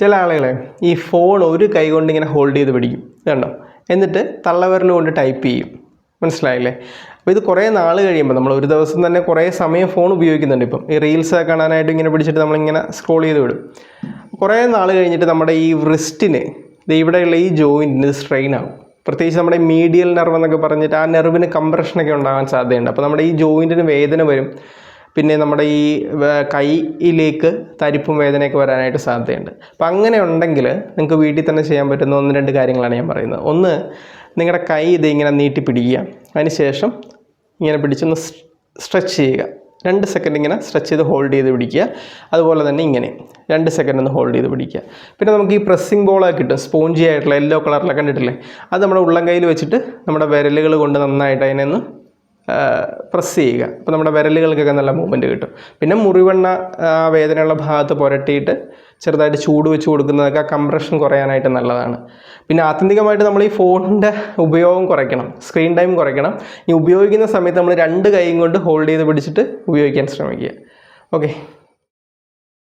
ചില ആളുകളെ ഈ ഫോൺ ഒരു കൈ കൊണ്ട് ഇങ്ങനെ ഹോൾഡ് ചെയ്ത് പിടിക്കും. കണ്ടോ? എന്നിട്ട് തള്ളവിരൽ കൊണ്ട് ടൈപ്പ് ചെയ്യും. മനസ്സിലായില്ലേ? അപ്പോൾ ഇത് കുറേ നാൾ കഴിയുമ്പോൾ നമ്മൾ ഒരു ദിവസം തന്നെ കുറേ സമയം ഫോൺ ഉപയോഗിക്കുന്നുണ്ട് ഇപ്പം. ഈ റീൽസ് കാണാനായിട്ട് ഇങ്ങനെ പിടിച്ചിട്ട് നമ്മളിങ്ങനെ സ്ക്രോൾ ചെയ്ത് വിടും. കുറേ നാൾ കഴിഞ്ഞിട്ട് നമ്മുടെ ഈ റിസ്റ്റിന് ഇവിടെയുള്ള ഈ ജോയിന്റിന് സ്ട്രെയിൻ ആകും പ്രത്യേകിച്ച് നമ്മുടെ മീഡിയൽ നെർവ് എന്നൊക്കെ പറഞ്ഞിട്ട് ആ നെർവിന് കംപ്രഷനൊക്കെ ഉണ്ടാകാൻ സാധ്യതയുണ്ട്. അപ്പോൾ നമ്മുടെ ഈ ജോയിന്റിന് വേദന വരും. പിന്നെ നമ്മുടെ ഈ കൈയിലേക്ക് തരിപ്പും വേദനയൊക്കെ വരാനായിട്ട് സാധ്യതയുണ്ട്. അപ്പം അങ്ങനെ ഉണ്ടെങ്കിൽ നിങ്ങൾക്ക് വീട്ടിൽ തന്നെ ചെയ്യാൻ പറ്റുന്ന ഒന്ന് രണ്ട് കാര്യങ്ങളാണ് ഞാൻ പറയുന്നത്. ഒന്ന് നിങ്ങളുടെ കൈ ഇത് ഇങ്ങനെ നീട്ടി പിടിക്കുക. അതിനുശേഷം ഇങ്ങനെ പിടിച്ചൊന്ന് സ്ട്രെച്ച് ചെയ്യുക. രണ്ട് സെക്കൻഡ് ഇങ്ങനെ സ്ട്രെച്ച് ചെയ്ത് ഹോൾഡ് ചെയ്ത് പിടിക്കുക. അതുപോലെ തന്നെ ഇങ്ങനെ രണ്ട് സെക്കൻഡ് ഒന്ന് ഹോൾഡ് ചെയ്ത് പിടിക്കുക. പിന്നെ നമുക്ക് ഈ പ്രസ്സിംഗ് ബോളൊക്കെ കിട്ടും. സ്പോഞ്ചി ആയിട്ടുള്ള യെല്ലോ കളറിലൊക്കെ കണ്ടിട്ടില്ലേ? അത് നമ്മുടെ ഉള്ളം കയ്യിൽ വെച്ചിട്ട് നമ്മുടെ വിരലുകൾ കൊണ്ട് നന്നായിട്ട് അതിനെ പ്രസ് ചെയ്യുക. അപ്പോൾ നമ്മുടെ വിരലുകൾക്കൊക്കെ നല്ല മൂവ്മെന്റ് കിട്ടും. പിന്നെ മുറിവെണ്ണ വേദനയുള്ള ഭാഗത്ത് പുരട്ടിയിട്ട് ചെറുതായിട്ട് ചൂട് വെച്ച് കൊടുക്കുന്നതൊക്കെ കംപ്രഷൻ കുറയാനായിട്ട് നല്ലതാണ്. പിന്നെ ആത്യന്തികമായിട്ട് നമ്മൾ ഈ ഫോണിന്റെ ഉപയോഗം കുറയ്ക്കണം. സ്ക്രീൻ ടൈം കുറയ്ക്കണം. ഈ ഉപയോഗിക്കുന്ന സമയത്ത് നമ്മൾ രണ്ട് കൈയും കൊണ്ട് ഹോൾഡ് ചെയ്ത് പിടിച്ചിട്ട് ഉപയോഗിക്കാൻ ശ്രമിക്കുക. ഓക്കെ